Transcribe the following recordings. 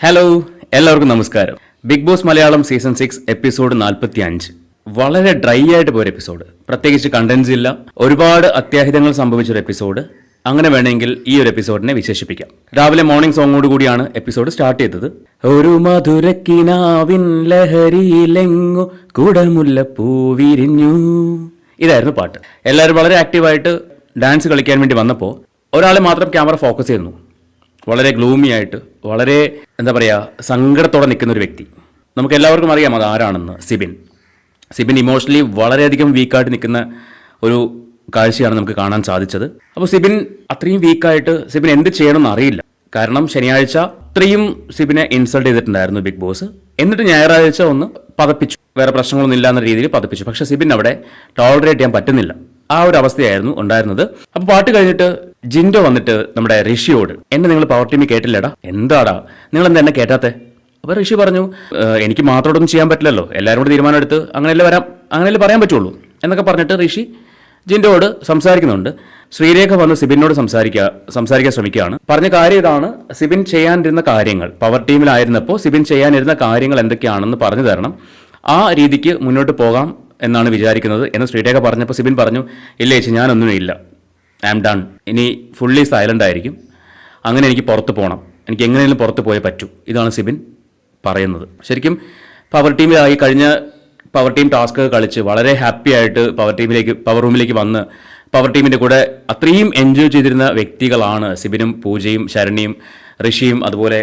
Hello എല്ലാവർക്കും നമസ്കാരം. Bigg Boss Malayalam season six episode നാൽപ്പത്തി അഞ്ച് വളരെ ഡ്രൈ ആയിട്ട് പോയൊരു എപ്പിസോഡ് പ്രത്യേകിച്ച് കണ്ടൻസ് ഇല്ല. ഒരുപാട് അത്യാഹിതങ്ങൾ സംഭവിച്ചൊരു എപ്പിസോഡ് അങ്ങനെ വേണമെങ്കിൽ ഈ ഒരു എപ്പിസോഡിനെ വിശേഷിപ്പിക്കാം. രാവിലെ മോർണിംഗ് സോങ്ങോട് കൂടിയാണ് എപ്പിസോഡ് സ്റ്റാർട്ട് ചെയ്തത്. ഒരു മധുരക്കിനാവിൻ ലഹരിയിലെങ്ങു കുടമുല്ലപ്പൂവിരിഞ്ഞു ഇതായിരുന്നു പാട്ട്. എല്ലാവരും വളരെ ആക്റ്റീവായിട്ട് ഡാൻസ് കളിക്കാൻ വേണ്ടി വന്നപ്പോൾ ഒരാളെ മാത്രം ക്യാമറ ഫോക്കസ് ചെയ്യുന്നു. വളരെ ഗ്ലൂമി ആയിട്ട് വളരെ എന്താ പറയുക സങ്കടത്തോടെ നിൽക്കുന്ന ഒരു വ്യക്തി. നമുക്ക് എല്ലാവർക്കും അറിയാം അത് ആരാണെന്ന് സിബിൻ. സിബിൻ ഇമോഷണലി വളരെയധികം വീക്കായിട്ട് നിൽക്കുന്ന ഒരു കാഴ്ചയാണ് നമുക്ക് കാണാൻ സാധിച്ചത്. അപ്പോൾ സിബിൻ അത്രയും വീക്കായിട്ട് സിബിൻ എന്ത് ചെയ്യണമെന്ന് അറിയില്ല. കാരണം ശനിയാഴ്ച അത്രയും സിബിനെ ഇൻസൾട്ട് ചെയ്തിട്ടുണ്ടായിരുന്നു ബിഗ് ബോസ്. എന്നിട്ട് ഞായറാഴ്ച ഒന്ന് പതപ്പിച്ചു. വേറെ പ്രശ്നങ്ങളൊന്നും ഇല്ല എന്ന രീതിയിൽ പതപ്പിച്ചു. പക്ഷേ സിബിൻ അവിടെ ടോളറേറ്റ് ചെയ്യാൻ പറ്റുന്നില്ല. ആ ഒരു അവസ്ഥയായിരുന്നു ഉണ്ടായിരുന്നത്. അപ്പൊ പാട്ട് കഴിഞ്ഞിട്ട് ജിൻഡോ വന്നിട്ട് നമ്മുടെ ഋഷിയോട് എന്നെ നിങ്ങൾ പവർ ടീമിൽ കേട്ടില്ലടാ? എന്താടാ? നിങ്ങൾ എന്താ എന്നെ കേട്ടാത്തേ അപ്പൊ ഋഷി പറഞ്ഞു "ഏഹ്, എനിക്ക് മാത്രമോടൊന്നും ചെയ്യാൻ പറ്റില്ലല്ലോ. എല്ലാവരും കൂടി തീരുമാനമെടുത്ത് അങ്ങനെയല്ലേ വരാം. അങ്ങനെയല്ലേ പറയാൻ പറ്റുള്ളൂ. എന്നൊക്കെ പറഞ്ഞിട്ട് ഋഷി ജിൻഡോട് സംസാരിക്കുന്നുണ്ട്. ശ്രീരേഖ വന്ന് സിബിനോട് സംസാരിക്കുക സംസാരിക്കാൻ ശ്രമിക്കുകയാണ്. പറഞ്ഞ കാര്യം ഇതാണ്. സിബിൻ ചെയ്യാനിരുന്ന കാര്യങ്ങൾ പവർ ടീമിലായിരുന്നപ്പോൾ സിബിൻ ചെയ്യാനിരുന്ന കാര്യങ്ങൾ എന്തൊക്കെയാണെന്ന് പറഞ്ഞു തരണം. ആ രീതിക്ക് മുന്നോട്ട് പോകാം. എന്നാണ് വിചാരിക്കുന്നത് എന്ന് ശ്രീരേഖ പറഞ്ഞപ്പോൾ സിബിൻ പറഞ്ഞു ഇല്ല ചേച്ചി ഞാനൊന്നും ഇല്ല. ഐ ആം ഡൺ ഇനി ഫുള്ളി സൈലന്റ് ആയിരിക്കും. അങ്ങനെ എനിക്ക് പുറത്ത് പോകണം എനിക്ക് എങ്ങനെയെങ്കിലും പുറത്ത് പോയേ പറ്റൂ. ഇതാണ് സിബിൻ പറയുന്നത്. ശരിക്കും പവർ ടീമിലായി കഴിഞ്ഞ പവർ ടീം ടാസ്ക് കളിച്ച് വളരെ ഹാപ്പി ആയിട്ട് പവർ ടീമിലേക്ക് പവർ റൂമിലേക്ക് വന്ന് പവർ ടീമിന്റെ കൂടെ അത്രയും എൻജോയ് ചെയ്തിരുന്ന വ്യക്തികളാണ് സിബിനും പൂജയും ശരണിയും ഋഷിയും അതുപോലെ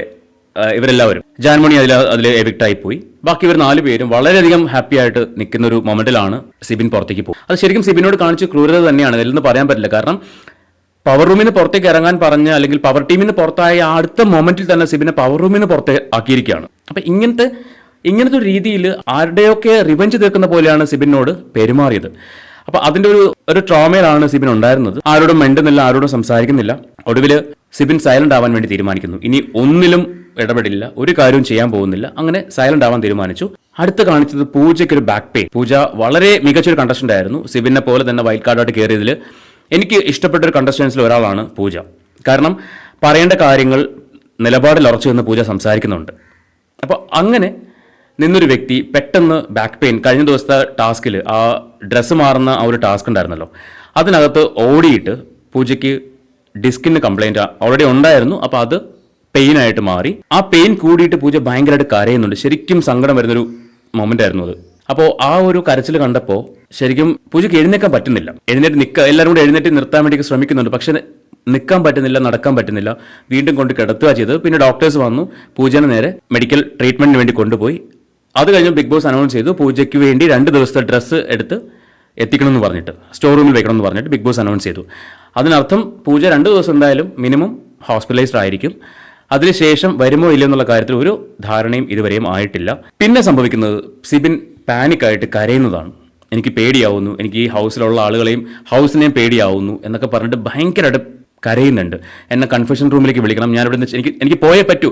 ഇവരെല്ലാവരും. ജാൻമണി അതിൽ അതിൽ എവിക്റ്റായി പോയി. ബാക്കി ഇവർ നാല് പേരും വളരെയധികം ഹാപ്പി ആയിട്ട് നിൽക്കുന്ന ഒരു മൊമെന്റിലാണ് സിബിൻ പുറത്തേക്ക് പോകും അത് ശരിക്കും സിബിനോട് കാണിച്ച ക്രൂരത തന്നെയാണ്. ഇതിൽ നിന്ന് പറയാൻ പറ്റില്ല. കാരണം പവർ റൂമിന് പുറത്തേക്ക് ഇറങ്ങാൻ പറഞ്ഞ അല്ലെങ്കിൽ പവർ ടീമിന് പുറത്തായ അടുത്ത മൊമെന്റിൽ തന്നെ സിബിനെ പവർ റൂമിന് പുറത്തേ ആക്കിയിരിക്കുകയാണ്. അപ്പൊ ഇങ്ങനത്തെ ഇങ്ങനത്തെ ഒരു രീതിയിൽ ആരുടെയൊക്കെ റിവഞ്ച് തീർക്കുന്ന പോലെയാണ് സിബിനോട് പെരുമാറിയത്. അപ്പൊ അതിന്റെ ഒരു ഒരു ട്രോമയിലാണ് സിബിൻ ഉണ്ടായിരുന്നത്. ആരോടും മിണ്ടുന്നില്ല ആരോടും സംസാരിക്കുന്നില്ല. ഒടുവിൽ സിബിൻ സൈലന്റ് ആവാൻ വേണ്ടി തീരുമാനിക്കുന്നു. ഇനി ഒന്നിലും ഇടപെടില്ല ഒരു കാര്യവും ചെയ്യാൻ പോകുന്നില്ല അങ്ങനെ സൈലന്റ് ആവാൻ തീരുമാനിച്ചു. അടുത്ത് കാണിച്ചത് പൂജയ്ക്ക് ഒരു ബാക്ക് പെയിൻ പൂജ വളരെ മികച്ചൊരു കണ്ടസ്റ്റന്റ് ആയിരുന്നു. സിബിനെ പോലെ തന്നെ വൈൽഡ് കാർഡായിട്ട് കയറിയതിൽ എനിക്ക് ഇഷ്ടപ്പെട്ട ഒരു കണ്ടസ്റ്റൻസിൽ ഒരാളാണ് പൂജ. കാരണം പറയേണ്ട കാര്യങ്ങൾ നിലപാടിൽ ഉറച്ചു നിന്ന് പൂജ സംസാരിക്കുന്നുണ്ട്. അപ്പോൾ അങ്ങനെ നിന്നൊരു വ്യക്തി പെട്ടെന്ന് ബാക്ക് പെയിൻ കഴിഞ്ഞ ദിവസത്തെ ടാസ്കിൽ ആ ഡ്രസ്സ് മാറുന്ന ആ ഒരു ടാസ്ക് ഉണ്ടായിരുന്നല്ലോ. അതിനകത്ത് ഓടിയിട്ട് പൂജയ്ക്ക് ഡിസ്കിന് കംപ്ലൈന്റ് ഓൾറെഡി ഉണ്ടായിരുന്നു. അപ്പോൾ അത് പെയിൻ ആയിട്ട് മാറി. ആ പെയിൻ കൂടിയിട്ട് പൂജ ഭയങ്കരമായിട്ട് കരയുന്നുണ്ട്. ശരിക്കും സങ്കടം വരുന്നൊരു മൊമെന്റ് ആയിരുന്നു അത്. അപ്പോൾ ആ ഒരു കരച്ചിൽ കണ്ടപ്പോൾ ശരിക്കും പൂജയ്ക്ക് എഴുന്നേക്കാൻ പറ്റുന്നില്ല. എഴുന്നേറ്റ് നിൽക്കുക എല്ലാവരും കൂടെ എഴുന്നേറ്റ് നിർത്താൻ വേണ്ടി ശ്രമിക്കുന്നുണ്ട്. പക്ഷെ നിൽക്കാൻ പറ്റുന്നില്ല നടക്കാൻ പറ്റുന്നില്ല. വീണ്ടും കൊണ്ട് കിടത്തുക ചെയ്തത്. പിന്നെ ഡോക്ടേഴ്സ് വന്നു. പൂജനെ നേരെ മെഡിക്കൽ ട്രീറ്റ്മെന്റിന് വേണ്ടി കൊണ്ടുപോയി. അത് കഴിഞ്ഞ് ബിഗ് ബോസ് അനൗൺസ് ചെയ്തു. പൂജയ്ക്ക് വേണ്ടി രണ്ട് ദിവസത്തെ ഡ്രസ്സ് എടുത്ത് എത്തിക്കണമെന്ന് പറഞ്ഞിട്ട് സ്റ്റോർ റൂമിൽ വെക്കണമെന്ന് പറഞ്ഞിട്ട് ബിഗ് ബോസ് അനൗൺസ് ചെയ്തു. അതിനർത്ഥം പൂജ രണ്ട് ദിവസം എന്തായാലും മിനിമം ഹോസ്പിറ്റലൈസ്ഡ് ആയിരിക്കും. അതിനുശേഷം വരുമോ ഇല്ലയോ എന്നുള്ള കാര്യത്തിൽ ഒരു ധാരണയും ഇതുവരെയും ആയിട്ടില്ല. പിന്നെ സംഭവിക്കുന്നത് സിബിൻ പാനിക്കായിട്ട് കരയുന്നതാണ്. എനിക്ക് പേടിയാവുന്നു. എനിക്ക് ഈ ഹൗസിലുള്ള ആളുകളെയും ഹൗസിനെയും പേടിയാവുന്നു എന്നൊക്കെ പറഞ്ഞിട്ട് ഭയങ്കരമായിട്ട് കരയുന്നുണ്ട്. എന്നെ കൺഫ്യൂഷൻ റൂമിലേക്ക് വിളിക്കണം. ഞാൻ ഇവിടെ എനിക്ക് എനിക്ക് പോയേ പറ്റൂ.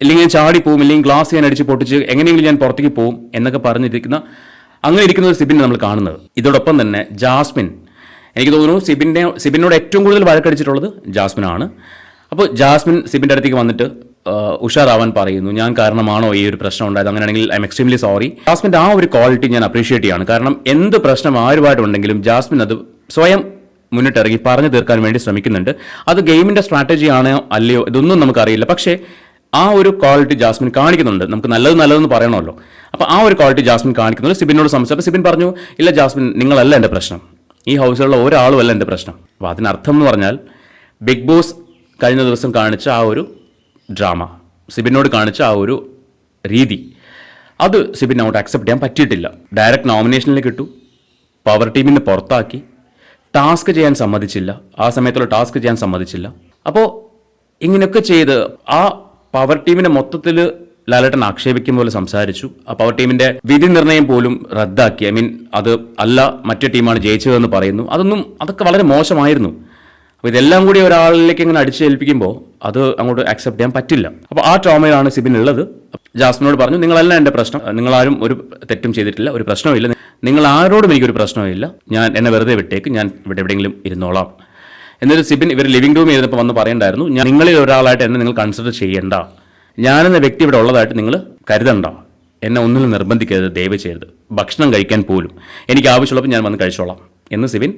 ഇല്ലെങ്കിൽ ഞാൻ ചാടി പോവും. ഇല്ലെങ്കിൽ ഗ്ലാസ് ഞാൻ അടിച്ച് പൊട്ടിച്ച് എങ്ങനെയെങ്കിലും ഞാൻ പുറത്തേക്ക് പോകും എന്നൊക്കെ പറഞ്ഞിരിക്കുന്ന അങ്ങനെ ഇരിക്കുന്ന ഒരു സിബിനെ നമ്മൾ കാണുന്നത്. ഇതോടൊപ്പം തന്നെ ജാസ്മിൻ. എനിക്ക് തോന്നുന്നു സിബിന്റെ സിബിനോട് ഏറ്റവും കൂടുതൽ വഴക്കടിച്ചിട്ടുള്ളത് ജാസ്മിൻ ആണ് അപ്പോൾ ജാസ്മിൻ സിബിന്റെ അടുത്തേക്ക് വന്നിട്ട് ഉഷാറാവാൻ പറയുന്നു. ഞാൻ കാരണമാണോ ഈ ഒരു പ്രശ്നം ഉണ്ടായത്? അങ്ങനെയാണെങ്കിൽ ഐ എം എക്സ്ട്രീംലി സോറി ജാസ്മിന്റെ ആ ഒരു ക്വാളിറ്റി ഞാൻ അപ്രീഷിയേറ്റ് ചെയ്യാണ്. കാരണം എന്ത് പ്രശ്നം ആരുമായിട്ടുണ്ടെങ്കിലും ജാസ്മിൻ അത് സ്വയം മുന്നിട്ടിറങ്ങി പറഞ്ഞു തീർക്കാൻ വേണ്ടി ശ്രമിക്കുന്നുണ്ട്. അത് ഗെയിമിന്റെ സ്ട്രാറ്റജി ആണോ അല്ലയോ ഇതൊന്നും നമുക്കറിയില്ല. പക്ഷേ ആ ഒരു ക്വാളിറ്റി ജാസ്മിൻ കാണിക്കുന്നുണ്ട്. നമുക്ക് നല്ലത് നല്ലതെന്ന് പറയണമല്ലോ. അപ്പോൾ ആ ഒരു ക്വാളിറ്റി ജാസ്മിൻ കാണിക്കുന്നുണ്ട്. സിബിനോട് സംസാരിച്ചപ്പോൾ സിബിൻ പറഞ്ഞു ഇല്ല ജാസ്മിൻ നിങ്ങളല്ല എന്റെ പ്രശ്നം. ഈ ഹൗസിലുള്ള ഒരാളും അല്ല എന്റെ പ്രശ്നം. അപ്പോൾ അതിനർത്ഥം എന്ന് പറഞ്ഞാൽ ബിഗ് ബോസ് കഴിഞ്ഞ ദിവസം കാണിച്ച ആ ഒരു ഡ്രാമ. സിബിനോട് കാണിച്ച ആ ഒരു രീതി. അത് സിബിൻ അങ്ങോട്ട് അക്സെപ്റ്റ് ചെയ്യാൻ പറ്റിയിട്ടില്ല. ഡയറക്റ്റ് നോമിനേഷനിൽ കിട്ടു പവർ ടീമിന് പുറത്താക്കി. ടാസ്ക് ചെയ്യാൻ സമ്മതിച്ചില്ല. ആ സമയത്തുള്ള ടാസ്ക് ചെയ്യാൻ സമ്മതിച്ചില്ല. അപ്പോൾ ഇങ്ങനെയൊക്കെ ചെയ്ത് ആ പവർ ടീമിനെ മൊത്തത്തിൽ ലാലേട്ടൻ ആക്ഷേപിക്കും പോലെ സംസാരിച്ചു. ആ പവർ ടീമിന്റെ വിധി നിർണയം പോലും റദ്ദാക്കി. ഐ മീൻ അത് അല്ല മറ്റേ ടീമാണ് ജയിച്ചതെന്ന് പറയുന്നു. അതൊന്നും അതൊക്കെ വളരെ മോശമായിരുന്നു. അപ്പോൾ ഇതെല്ലാം കൂടി ഒരാളിലേക്ക് ഇങ്ങനെ അടിച്ചേൽപ്പിക്കുമ്പോൾ അത് അങ്ങോട്ട് അക്സെപ്റ്റ് ചെയ്യാൻ പറ്റില്ല. അപ്പോൾ ആ ട്രോമയിലാണ് സിബിൻ ഉള്ളത്. ജാസ്മിനോട് പറഞ്ഞു നിങ്ങളല്ല എന്റെ പ്രശ്നം. നിങ്ങളാരും ഒരു തെറ്റും ചെയ്തിട്ടില്ല. ഒരു പ്രശ്നവുമില്ല നിങ്ങൾ ആരോടും എനിക്കൊരു പ്രശ്നവുമില്ല ഞാൻ എന്നെ വെറുതെ വിട്ടേക്ക്. ഞാൻ ഇവിടെ എവിടെയെങ്കിലും ഇരുന്നോളാം. എന്നിട്ട് സിബിൻ ഇവർ ലിവിംഗ് റൂമിൽ ഇരുന്നപ്പോൾ വന്ന് പറയണ്ടായിരുന്നു നിങ്ങളിൽ ഒരാളായിട്ട് എന്നെ നിങ്ങൾ കൺസിഡർ ചെയ്യേണ്ട. ഞാനെന്ന വ്യക്തി ഇവിടെ ഉള്ളതായിട്ട് നിങ്ങൾ കരുതണ്ട. എന്നെ ഒന്നിനും നിർബന്ധിക്കരുത് ദയവ് ചെയ്യരുത്. ഭക്ഷണം കഴിക്കാൻ പോലും എനിക്ക് ആവശ്യമുള്ളപ്പോൾ ഞാൻ വന്ന് കഴിച്ചോളാം. എന്ന് സിബിൻ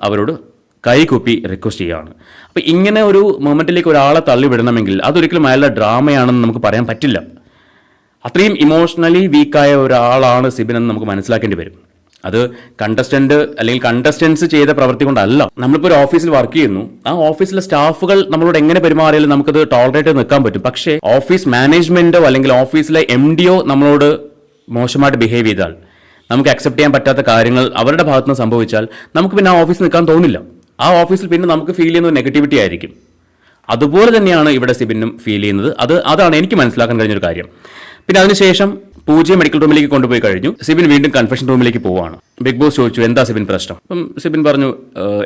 അവരോട് കൈകൂപ്പി റിക്വസ്റ്റ് ചെയ്യുകയാണ്. അപ്പോൾ ഇങ്ങനെ ഒരു മൊമെന്റിലേക്ക് ഒരാളെ തള്ളിവിടണമെങ്കിൽ അതൊരിക്കലും അയാളുടെ ഡ്രാമയാണെന്ന് നമുക്ക് പറയാൻ പറ്റില്ല. അത്രയും ഇമോഷണലി വീക്കായ ഒരാളാണ് സിബിൻ എന്ന് നമുക്ക് മനസ്സിലാക്കേണ്ടി വരും. അത് കണ്ടസ്റ്റന്റ് അല്ലെങ്കിൽ കണ്ടസ്റ്റൻസ് ചെയ്ത പ്രവൃത്തി കൊണ്ടല്ല. നമ്മളിപ്പോൾ ഒരു ഓഫീസിൽ വർക്ക് ചെയ്യുന്നു. ആ ഓഫീസിലെ സ്റ്റാഫുകൾ നമ്മളോട് എങ്ങനെ പെരുമാറിയാലും നമുക്കത് ടോളറേറ്റ് നിൽക്കാൻ പറ്റും. പക്ഷേ ഓഫീസ് മാനേജ്മെന്റോ അല്ലെങ്കിൽ ഓഫീസിലെ എം നമ്മളോട് മോശമായിട്ട് ബിഹേവ് ചെയ്താൽ നമുക്ക് അക്സെപ്റ്റ് ചെയ്യാൻ പറ്റാത്ത കാര്യങ്ങൾ അവരുടെ ഭാഗത്ത് നിന്ന് സംഭവിച്ചാൽ നമുക്ക് പിന്നെ ആ ഓഫീസിൽ നിൽക്കാൻ തോന്നില്ല. ആ ഓഫീസിൽ പിന്നെ നമുക്ക് ഫീൽ ചെയ്യുന്നത് നെഗറ്റിവിറ്റി ആയിരിക്കും. അതുപോലെ തന്നെയാണ് ഇവിടെ സിബിനും ഫീൽ ചെയ്യുന്നത്. അത് അതാണ് എനിക്ക് മനസ്സിലാക്കാൻ കഴിഞ്ഞൊരു കാര്യം. പിന്നെ അതിനുശേഷം പൂജയെ മെഡിക്കൽ റൂമിലേക്ക് കൊണ്ടുപോയി കഴിഞ്ഞു. സിബിൻ വീണ്ടും കൺഫെഷൻ റൂമിലേക്ക് പോവാണ്. ബിഗ് ബോസ് ചോദിച്ചു എന്താ സിബിൻ പ്രശ്നം? അപ്പം സിബിൻ പറഞ്ഞു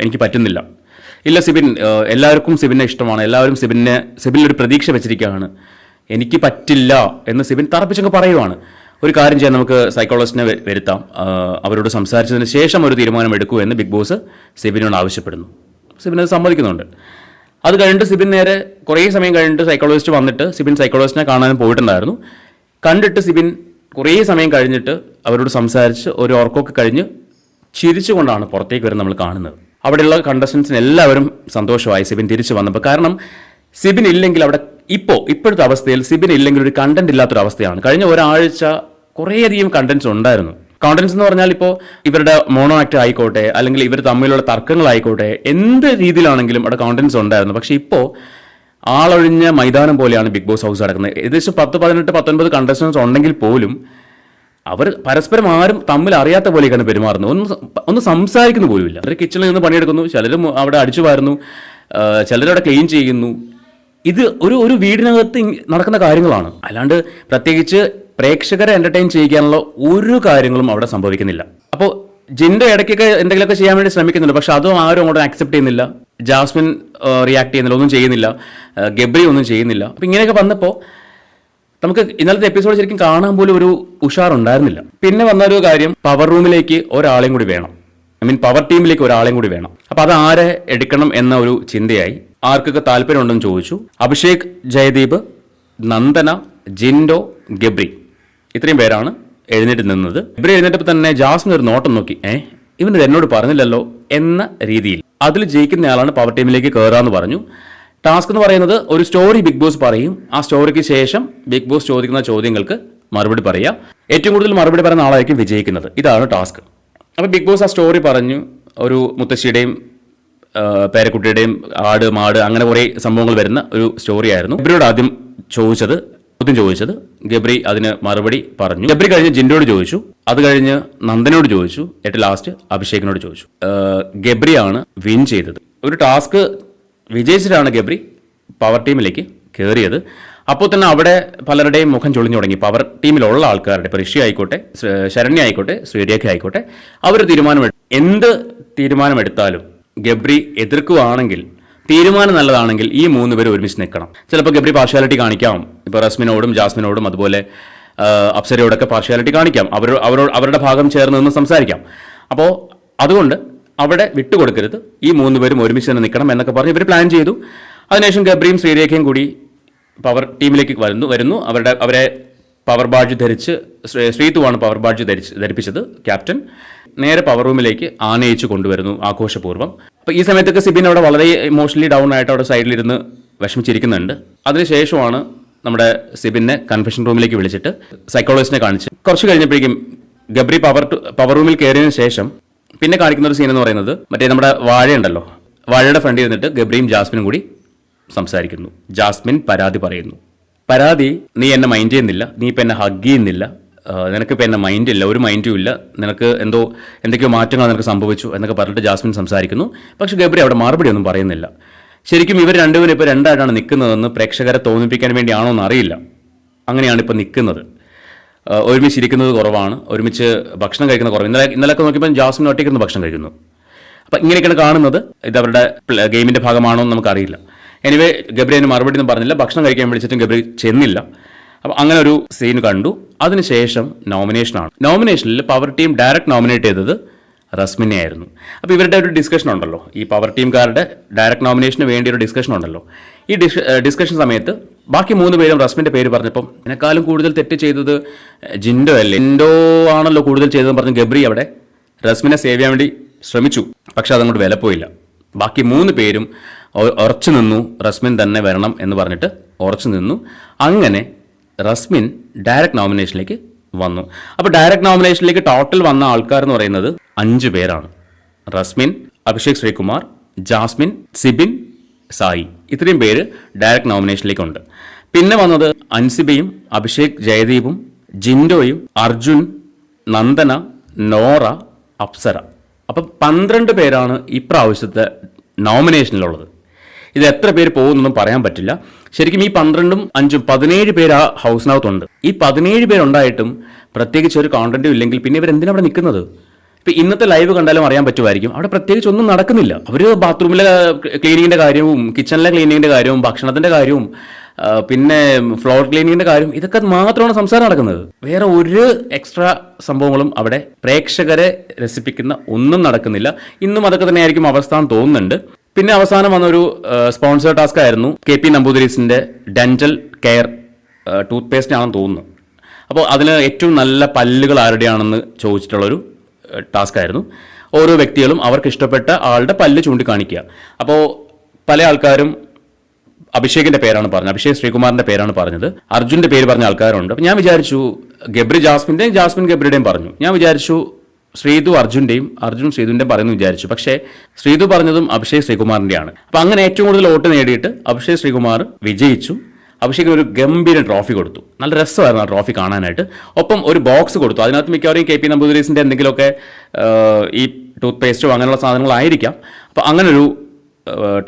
എനിക്ക് പറ്റുന്നില്ല. ഇല്ല സിബിൻ എല്ലാവർക്കും സിബിനെ ഇഷ്ടമാണ്. എല്ലാവരും സിബിനെ സിബിനിൽ ഒരു പ്രതീക്ഷ വെച്ചിരിക്കുകയാണ്. എനിക്ക് പറ്റില്ല എന്ന് സിബിൻ തറപ്പിച്ചങ്ങ് പറയുവാണ്. ഒരു കാര്യം ചെയ്യാൻ നമുക്ക് സൈക്കോളജിസ്റ്റിനെ വരുത്താം. അവരോട് സംസാരിച്ചതിന് ശേഷം ഒരു തീരുമാനം എടുക്കൂ എന്ന് ബിഗ് ബോസ് സിബിനോട് ആവശ്യപ്പെടുന്നു. സിബിൻ അത് സമ്മതിക്കുന്നുണ്ട്. അത് കഴിഞ്ഞിട്ട് സിബിൻ നേരെ കുറേ സമയം കഴിഞ്ഞിട്ട് സൈക്കോളജിസ്റ്റ് വന്നിട്ട് സിബിൻ സൈക്കോളജിസ്റ്റിനെ കാണാൻ പോയിട്ടുണ്ടായിരുന്നു. കണ്ടിട്ട് സിബിൻ കുറേ സമയം കഴിഞ്ഞിട്ട് അവരോട് സംസാരിച്ച് ഒരു ഓർക്കൊക്കെ കഴിഞ്ഞ് ചിരിച്ചുകൊണ്ടാണ് പുറത്തേക്ക് വരുന്നത് നമ്മൾ കാണുന്നത്. അവിടെയുള്ള കണ്ടസ്റ്റൻസിന് എല്ലാവരും സന്തോഷമായി സിബിൻ തിരിച്ചു വന്നപ്പോൾ. കാരണം സിബിൻ ഇല്ലെങ്കിൽ അവിടെ ഇപ്പോൾ ഇപ്പോഴത്തെ അവസ്ഥയിൽ സിബിൻ ഇല്ലെങ്കിൽ ഒരു കണ്ടന്റ് ഇല്ലാത്തൊരു അവസ്ഥയാണ് കഴിഞ്ഞ ഒരാഴ്ച കുറേയധികം കണ്ടന്റ്സ് ഉണ്ടായിരുന്നു. കോണ്ടൻസ് എന്ന് പറഞ്ഞാൽ ഇപ്പോൾ ഇവരുടെ മോണോ ആക്ട് ആയിക്കോട്ടെ അല്ലെങ്കിൽ ഇവർ തമ്മിലുള്ള തർക്കങ്ങളായിക്കോട്ടെ എന്ത് രീതിയിലാണെങ്കിലും അവിടെ കോണ്ടൻസ് ഉണ്ടായിരുന്നു. പക്ഷേ ഇപ്പോൾ ആളൊഴിഞ്ഞ മൈതാനം പോലെയാണ് ബിഗ് ബോസ് ഹൗസ് നടക്കുന്നത്. ഏകദേശം പത്ത് പതിനെട്ട് പത്തൊൻപത് കണ്ടസ്റ്റൻസ് ഉണ്ടെങ്കിൽ പോലും അവർ പരസ്പരം ആരും തമ്മിൽ അറിയാത്ത പോലെയൊക്കെയാണ് പെരുമാറുന്നത്. ഒന്ന് ഒന്ന് സംസാരിക്കുന്ന പോലുമില്ല. അവർ കിച്ചണിൽ നിന്ന് പണിയെടുക്കുന്നു ചിലരും അവിടെ അടിച്ചു വാരുന്നു ആ, ചിലരവിടെ ക്ലീൻ ചെയ്യുന്നു. ഇത് ഒരു ഒരു വീടിനകത്ത് നടക്കുന്ന കാര്യങ്ങളാണ്. അല്ലാണ്ട് പ്രത്യേകിച്ച് പ്രേക്ഷകരെ എന്റർടൈൻ ചെയ്യിക്കാനുള്ള ഒരു കാര്യങ്ങളും അവിടെ സംഭവിക്കുന്നില്ല. അപ്പോൾ ജിന്റെ ഇടയ്ക്കൊക്കെ എന്തെങ്കിലുമൊക്കെ ചെയ്യാൻ വേണ്ടി ശ്രമിക്കുന്നുണ്ട്. പക്ഷെ അതും ആരും അങ്ങോട്ട് ആക്സെപ്റ്റ് ചെയ്യുന്നില്ല. ജാസ്മിൻ റിയാക്ട് ചെയ്യുന്നില്ല. ഒന്നും ചെയ്യുന്നില്ല. ഗബ്രി ഒന്നും ചെയ്യുന്നില്ല. അപ്പം ഇങ്ങനെയൊക്കെ വന്നപ്പോൾ നമുക്ക് ഇന്നലത്തെ എപ്പിസോഡ് ശരിക്കും കാണാൻ പോലും ഒരു ഉഷാറുണ്ടായിരുന്നില്ല പിന്നെ വന്ന ഒരു കാര്യം പവർ റൂമിലേക്ക് ഒരാളെയും കൂടി വേണം. ഐ മീൻ പവർ ടീമിലേക്ക് ഒരാളെയും കൂടി വേണം. അപ്പം അത് ആരെ എടുക്കണം എന്ന ഒരു ചിന്തയായി. ആർക്കൊക്കെ താല്പര്യമുണ്ടെന്ന് ചോദിച്ചു. അഭിഷേക് ജയദീപ് നന്ദന ജിൻഡോ ഗബ്രി. ഇത്രയും പേരാണ് എഴുന്നേറ്റ് നിന്നത്. ഇവർ എഴുന്നേറ്റപ്പോൾ തന്നെ ജാസ്മിൻ ഒരു നോട്ടം നോക്കി. ഏഹ് ഇവന് എന്നോട് പറഞ്ഞില്ലല്ലോ എന്ന രീതിയിൽ. അതിൽ ജയിക്കുന്ന ആളാണ് പവർ ടീമിലേക്ക് കയറാന്ന് പറഞ്ഞു. ടാസ്ക് എന്ന് പറയുന്നത് ഒരു സ്റ്റോറി ബിഗ് ബോസ് പറയും. ആ സ്റ്റോറിക്ക് ശേഷം ബിഗ് ബോസ് ചോദിക്കുന്ന ചോദ്യങ്ങൾക്ക് മറുപടി പറയുക ഏറ്റവും കൂടുതൽ മറുപടി പറയുന്ന ആളായിരിക്കും വിജയിക്കുന്നത്. ഇതാണ് ടാസ്ക് അപ്പോൾ ബിഗ് ബോസ് ആ സ്റ്റോറി പറഞ്ഞു. ഒരു മുത്തശ്ശിയുടെയും പേരക്കുട്ടിയുടെയും ആട് മാട് അങ്ങനെ കുറേ സംഭവങ്ങൾ വരുന്ന ഒരു സ്റ്റോറി ആയിരുന്നു. ഇവരോട് ആദ്യം ചോദിച്ചത് ചോദ്യം ചോദിച്ചത്. ഗബ്രി അതിന് മറുപടി പറഞ്ഞു. ഗബ്രി കഴിഞ്ഞ് ജിൻഡോട് ചോദിച്ചു. അത് കഴിഞ്ഞ് നന്ദനോട് ചോദിച്ചു. എട്ട് ലാസ്റ്റ് അഭിഷേകിനോട് ചോദിച്ചു. ഗബ്രി ഗബ്രിയാണ് വിൻ ചെയ്തത്. ഒരു ടാസ്ക് വിജയിച്ചിട്ടാണ് ഗബ്രി പവർ ടീമിലേക്ക് കയറിയത് അപ്പോൾ തന്നെ അവിടെ പലരുടെയും മുഖം ചൊളിഞ്ഞു തുടങ്ങി. പവർ ടീമിലുള്ള ആൾക്കാരുടെ ഇപ്പോൾ ഋഷി ആയിക്കോട്ടെ ശരണ്യ ആയിക്കോട്ടെ ശ്രീരേഖ ആയിക്കോട്ടെ അവർ തീരുമാനമെടുത്തു എന്ത് തീരുമാനമെടുത്താലും ഗബ്രി എതിർക്കുകയാണെങ്കിൽ തീരുമാനം നല്ലതാണെങ്കിൽ ഈ മൂന്ന് പേര് ഒരുമിച്ച് നിൽക്കണം. ചിലപ്പോൾ ഗബ്രി പാർഷ്യാലിറ്റി കാണിക്കാം. ഇപ്പോൾ റസ്മിനോടും ജാസ്മിനോടും അതുപോലെ അപ്സരയോടൊക്കെ പാർഷ്യാലിറ്റി കാണിക്കാം. അവർ അവരോട് അവരുടെ ഭാഗം ചേർന്ന് നിന്ന് സംസാരിക്കാം. അപ്പോൾ അതുകൊണ്ട് അവിടെ വിട്ടുകൊടുക്കരുത്. ഈ മൂന്ന് പേരും ഒരുമിച്ച് തന്നെ നിൽക്കണം എന്നൊക്കെ പറഞ്ഞ് ഇവർ പ്ലാൻ ചെയ്തു. അതിനുശേഷം ഗബ്രിയും ശ്രീരേഖയും കൂടി പവർ ടീമിലേക്ക് വരുന്നു വരുന്നു. അവരുടെ അവരെ പവർ ബാഡ്ജ് ധരിച്ച് ശ്രീ- ശ്രീതുവാണ് പവർ ബാഡ്ജ് ധരിച്ച് ധരിപ്പിച്ചത് ക്യാപ്റ്റൻ നേരെ പവർ റൂമിലേക്ക് ആനയിച്ച് കൊണ്ടുവരുന്നു ആഘോഷപൂർവം അപ്പോൾ ഈ സമയത്തൊക്കെ സിബിൻ അവിടെ വളരെ ഇമോഷണലി ഡൗൺ ആയിട്ട് അവിടെ സൈഡിലിരുന്ന് വിഷമിച്ചിരിക്കുന്നുണ്ട്. അതിനുശേഷമാണ് നമ്മുടെ സിബിനെ കൺഫെഷൻ റൂമിലേക്ക് വിളിച്ചിട്ട് സൈക്കോളജിസ്റ്റിനെ കാണിച്ച്. കുറച്ച് കഴിഞ്ഞപ്പോഴേക്കും ഗബ്രി പവർ പവർ റൂമിൽ കയറിയതിനു ശേഷം പിന്നെ കാണിക്കുന്ന ഒരു സീൻ എന്ന് പറയുന്നത് മറ്റേ നമ്മുടെ വാഴയുണ്ടല്ലോ. വാഴയുടെ ഫ്രണ്ടിൽ ഇരുന്നിട്ട് ഗബ്രിയും ജാസ്മിനും കൂടി സംസാരിക്കുന്നു. ജാസ്മിൻ പരാതി പറയുന്നു. പരാതി നീ എന്നെ മൈൻഡ് ചെയ്യുന്നില്ല. നീ ഇപ്പം എന്നെ ഹഗ് ചെയ്യുന്നില്ല. നിനക്കിപ്പോൾ ഇപ്പം മൈൻഡ് ഇല്ല ഒരു മൈൻഡും ഇല്ല. നിനക്ക് എന്തോ എന്തൊക്കെയോ മാറ്റങ്ങൾ നിനക്ക് സംഭവിച്ചു എന്നൊക്കെ പറഞ്ഞിട്ട് ജാസ്മിൻ സംസാരിക്കുന്നു. പക്ഷേ ഗബ്രി അവിടെ മറുപടി ഒന്നും പറയുന്നില്ല. ശരിക്കും ഇവർ രണ്ടുപേരും ഇപ്പോൾ രണ്ടായിട്ടാണ് നിൽക്കുന്നതെന്ന് പ്രേക്ഷകരെ തോന്നിപ്പിക്കാൻ വേണ്ടിയാണോ എന്ന് അറിയില്ല അങ്ങനെയാണ് ഇപ്പോൾ നിൽക്കുന്നത്. ഒരുമിച്ച് ഇരിക്കുന്നത് കുറവാണ്. ഒരുമിച്ച് ഭക്ഷണം കഴിക്കുന്നത് കുറവ് ഇന്നലെ ഇന്നലെയൊക്കെ നോക്കിയപ്പോൾ ജാസ്മിൻ ഒറ്റയ്ക്കിരുന്ന് ഭക്ഷണം കഴിക്കുന്നു. അപ്പം ഇങ്ങനെയൊക്കെയാണ് കാണുന്നത്. ഇത് അവരുടെ ഗെയിമിന്റെ ഭാഗമാണോ എന്ന് നമുക്കറിയില്ല. എനിവേ ഗബ്രി അതിന് മറുപടി ഒന്നും പറഞ്ഞില്ല. ഭക്ഷണം കഴിക്കാൻ വിളിച്ചിട്ടും ഗബ്രി ചെന്നില്ല. അപ്പം അങ്ങനെ ഒരു സീൻ കണ്ടു. അതിനുശേഷം നോമിനേഷനാണ്. നോമിനേഷനിൽ പവർ ടീം ഡയറക്റ്റ് നോമിനേറ്റ് ചെയ്തത് റസ്മിനെ ആയിരുന്നു. അപ്പോൾ ഇവരുടെ ഒരു ഡിസ്കഷൻ ഉണ്ടല്ലോ. ഈ പവർ ടീംകാരുടെ ഡയറക്റ്റ് നോമിനേഷന് വേണ്ടി ഒരു ഡിസ്കഷൻ ഉണ്ടല്ലോ. ഈ ഡിസ് ഡിസ്കഷൻ സമയത്ത് ബാക്കി മൂന്ന് പേരും റസ്മിന്റെ പേര് പറഞ്ഞപ്പം എന്നെക്കാളും കൂടുതൽ തെറ്റ് ചെയ്തത് ജിൻഡോ അല്ലേ? ജിൻഡോ ആണല്ലോ കൂടുതൽ ചെയ്തതെന്ന് പറഞ്ഞ് ഗബ്രി അവിടെ റസ്മിനെ സേവ് ചെയ്യാൻ വേണ്ടി ശ്രമിച്ചു. പക്ഷെ അതങ്ങോട്ട് വില പോയില്ല. ബാക്കി മൂന്ന് പേരും ഉറച്ചു നിന്നു. റസ്മിൻ തന്നെ വരണം എന്ന് പറഞ്ഞിട്ട് ഉറച്ചു നിന്നു. അങ്ങനെ റസ്മിൻ ഡയറക്റ്റ് നോമിനേഷനിലേക്ക് വന്നു. അപ്പോൾ ഡയറക്റ്റ് നോമിനേഷനിലേക്ക് ടോട്ടൽ വന്ന ആൾക്കാർ എന്ന് പറയുന്നത് അഞ്ച് പേരാണ്. റസ്മിൻ അഭിഷേക് ശ്രീകുമാർ ജാസ്മിൻ സിബിൻ സായി. ഇത്രയും പേര് ഡയറക്റ്റ് നോമിനേഷനിലേക്കുണ്ട്. പിന്നെ വന്നത് അൻസിബയും അഭിഷേക് ജയദീപും ജിൻഡോയും അർജുൻ നന്ദന നോറ അപ്സര. അപ്പം പന്ത്രണ്ട് പേരാണ് ഇപ്രാവശ്യത്തെ നോമിനേഷനിലുള്ളത്. ഇത് എത്ര പേര് പോകുന്നൊന്നും പറയാൻ പറ്റില്ല. ശരിക്കും ഈ പന്ത്രണ്ടും അഞ്ചും പതിനേഴ് പേര് ആ ഹൗസിനകത്തുണ്ട്. ഈ പതിനേഴ് പേരുണ്ടായിട്ടും പ്രത്യേകിച്ച് ഒരു കോണ്ടന്റും ഇല്ലെങ്കിൽ പിന്നെ ഇവരെന്തിനാണ് അവിടെ നിൽക്കുന്നത്? ഇപ്പൊ ഇന്നത്തെ ലൈവ് കണ്ടാലും അറിയാൻ പറ്റുമായിരിക്കും. അവിടെ പ്രത്യേകിച്ച് ഒന്നും നടക്കുന്നില്ല. അവർ ബാത്റൂമിലെ ക്ലീനിങ്ങിന്റെ കാര്യവും കിച്ചണിലെ ക്ലീനിങ്ങിന്റെ കാര്യവും ഭക്ഷണത്തിന്റെ കാര്യവും പിന്നെ ഫ്ലോർ ക്ലീനിങ്ങിന്റെ കാര്യം ഇതൊക്കെ മാത്രമാണ് സംസാരം നടക്കുന്നത്. വേറെ ഒരു എക്സ്ട്രാ സംഭവങ്ങളും അവിടെ പ്രേക്ഷകരെ രസിപ്പിക്കുന്ന ഒന്നും നടക്കുന്നില്ല. ഇന്നും അതൊക്കെ തന്നെയായിരിക്കും അവസ്ഥ എന്ന് തോന്നുന്നുണ്ട്. പിന്നെ അവസാനം വന്നൊരു സ്പോൺസർ ടാസ്ക് ആയിരുന്നു കെ പി നമ്പൂതിരീസിന്റെ ഡെന്റൽ കെയർ ടൂത്ത് പേസ്റ്റ് ആണെന്ന് തോന്നുന്നു. അപ്പോൾ അതിന് ഏറ്റവും നല്ല പല്ലുകൾ ആരുടെയാണെന്ന് ചോദിച്ചിട്ടുള്ളൊരു ടാസ്ക് ആയിരുന്നു. ഓരോ വ്യക്തികളും അവർക്ക് ഇഷ്ടപ്പെട്ട ആളുടെ പല്ല് ചൂണ്ടിക്കാണിക്കുക. അപ്പോൾ പല ആൾക്കാരും അഭിഷേകിന്റെ പേരാണ് പറഞ്ഞത് അഭിഷേക് ശ്രീകുമാറിന്റെ പേരാണ് പറഞ്ഞത്. അർജുന്റെ പേര് പറഞ്ഞ ആൾക്കാരുണ്ട്. ഞാൻ വിചാരിച്ചു ഗബ്രി ജാസ്മിന്റെയും ജാസ്മിൻ ഗബ്രിയുടെയും പറഞ്ഞു. ഞാൻ വിചാരിച്ചു ശ്രീതു അർജുന്റെയും അർജുൻ ശ്രീതുവിന്റെയും പറയുന്നു വിചാരിച്ചു. പക്ഷേ ശ്രീതു പറഞ്ഞതും അഭിഷേക് ശ്രീകുമാറിന്റെയാണ് അപ്പോൾ അങ്ങനെ ഏറ്റവും കൂടുതൽ വോട്ട് നേടിയിട്ട് അഭിഷേക് ശ്രീകുമാർ വിജയിച്ചു. അഭിഷേകിന് ഒരു ഗംഭീര ട്രോഫി കൊടുത്തു. നല്ല രസമായിരുന്നു ആ ട്രോഫി കാണാനായിട്ട്. ഒപ്പം ഒരു ബോക്സ് കൊടുത്തു. അതിനകത്ത് മിക്കവാറും കെ പി നമ്പൂതിരീസിന്റെ എന്തെങ്കിലുമൊക്കെ ഈ ടൂത്ത് പേസ്റ്റോ അങ്ങനെയുള്ള സാധനങ്ങളായിരിക്കാം. അപ്പോൾ അങ്ങനൊരു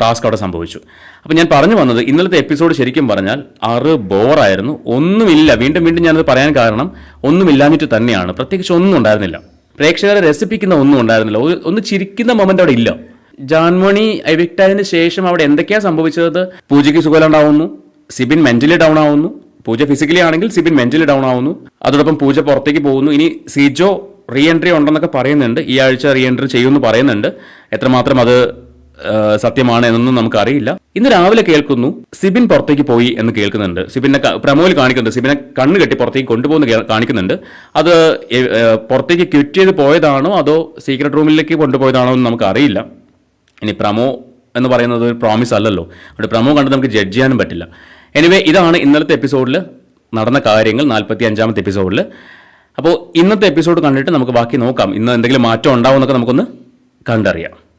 ടാസ്ക് അവിടെ സംഭവിച്ചു. അപ്പോൾ ഞാൻ പറഞ്ഞു വന്നത് ഇന്നലത്തെ എപ്പിസോഡ് ശരിക്കും പറഞ്ഞാൽ ആറ് ബോറായിരുന്നു. ഒന്നുമില്ല. വീണ്ടും വീണ്ടും ഞാനത് പറയാൻ കാരണം ഒന്നുമില്ലാഞ്ഞിട്ട് തന്നെയാണ്. പ്രത്യേകിച്ച് ഒന്നും ഉണ്ടായിരുന്നില്ല. പ്രേക്ഷകരെ രസിപ്പിക്കുന്ന ഒന്നും ഉണ്ടായിരുന്നില്ല. ഒന്ന് ചിരിക്കുന്ന മൊമെന്റ് അവിടെ ഇല്ല. ജാൻമണി എവിക്റ്റായതിനു ശേഷം അവിടെ എന്തൊക്കെയാണ് സംഭവിച്ചത്? പൂജയ്ക്ക് സുഖമുണ്ടാവുന്നു സിബിൻ മെന്റലി ഡൗൺ ആവുന്നു. പൂജ ഫിസിക്കലി ആണെങ്കിൽ സിബിൻ മെന്റലി ഡൗൺ ആവുന്നു. അതോടൊപ്പം പൂജ പുറത്തേക്ക് പോകുന്നു. ഇനി സിജോ റീ എൻട്രി ഉണ്ടെന്നൊക്കെ പറയുന്നുണ്ട്. ഈ ആഴ്ച റീ എൻട്രി ചെയ്യുമെന്ന് പറയുന്നുണ്ട്. എത്രമാത്രം അത് സത്യമാണ് എന്നൊന്നും നമുക്കറിയില്ല. ഇന്ന് രാവിലെ കേൾക്കുന്നു സിബിൻ പുറത്തേക്ക് പോയി എന്ന് കേൾക്കുന്നുണ്ട്. സിബിനെ പ്രമോയിൽ കാണിക്കുന്നുണ്ട്. സിബിനെ കണ്ണ് കെട്ടി പുറത്തേക്ക് കൊണ്ടുപോകുന്ന കാണിക്കുന്നുണ്ട്. അത് പുറത്തേക്ക് ക്വിറ്റ് ചെയ്ത് പോയതാണോ അതോ സീക്രട്ട് റൂമിലേക്ക് കൊണ്ടുപോയതാണോ എന്ന് നമുക്കറിയില്ല. ഇനി പ്രമോ എന്ന് പറയുന്നത് ഒരു പ്രോമിസ് അല്ലല്ലോ. അവിടെ പ്രമോ കണ്ട് നമുക്ക് ജഡ്ജ് ചെയ്യാനും പറ്റില്ല. എനിവേ ഇതാണ് ഇന്നലത്തെ എപ്പിസോഡിൽ നടന്ന കാര്യങ്ങൾ നാൽപ്പത്തി അഞ്ചാമത്തെ എപ്പിസോഡിൽ അപ്പോൾ ഇന്നത്തെ എപ്പിസോഡ് കണ്ടിട്ട് നമുക്ക് ബാക്കി നോക്കാം. ഇന്ന് എന്തെങ്കിലും മാറ്റം ഉണ്ടാവുമെന്നൊക്കെ നമുക്കൊന്ന് കണ്ടറിയാം.